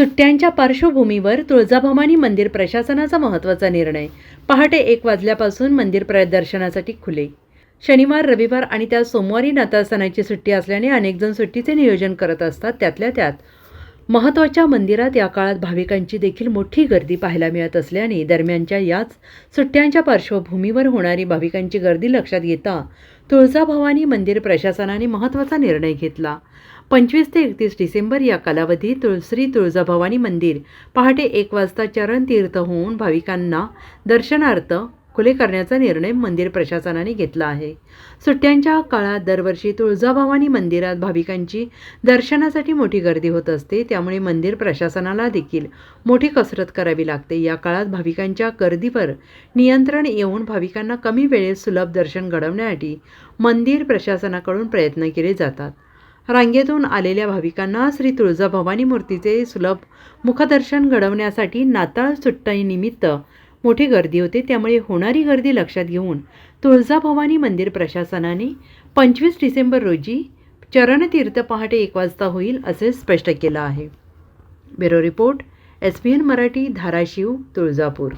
सुट्ट्यांच्या पार्श्वभूमीवर तुळजाभवानी मंदिर प्रशासनाचा महत्त्वाचा निर्णय. पहाटे एक वाजल्यापासून मंदिर प्रदर्शनासाठी खुले. शनिवार रविवार आणि त्या सोमवारी नाताळसणाची सुट्टी असल्याने अनेकजण सुट्टीचे नियोजन करत असतात त्यातल्या त्यात. महत्त्वाच्या मंदिरात या काळात भाविकांची देखील मोठी गर्दी पाहायला मिळत असल्याने दरम्यानच्या याच सुट्ट्यांच्या पार्श्वभूमीवर होणारी भाविकांची गर्दी लक्षात घेता तुळजाभवानी मंदिर प्रशासनाने महत्त्वाचा निर्णय घेतला. पंचवीस ते एकतीस डिसेंबर या कालावधीत तुळ श्री तुळजाभवानी मंदिर पहाटे एक वाजता चरण तीर्थ होऊन भाविकांना दर्शनार्थ खुले करण्याचा निर्णय मंदिर प्रशासनाने घेतला आहे. सुट्ट्यांच्या काळात दरवर्षी तुळजाभवानी मंदिरात भाविकांची दर्शनासाठी मोठी गर्दी होत असते त्यामुळे मंदिर प्रशासनाला देखील मोठी कसरत करावी लागते. या काळात भाविकांच्या गर्दीवर नियंत्रण येऊन भाविकांना कमी वेळेत सुलभ दर्शन घडवण्यासाठी मंदिर प्रशासनाकडून प्रयत्न केले जातात. रांगेतून आलेल्या भाविकांना श्री तुळजाभवानी मूर्तीचे सुलभ मुखदर्शन घडवण्यासाठी नाताळ सुट्टीनिमित्त मोठी गर्दी होते. त्यामुळे होणारी गर्दी लक्षात घेऊन तुळजाभवानी मंदिर प्रशासनाने पंचवीस डिसेंबर रोजी चरणतीर्थ पहाटे एक वाजता होईल असे स्पष्ट केलं आहे. Bureau report S P N Marathi Dharashiv Tuljapur.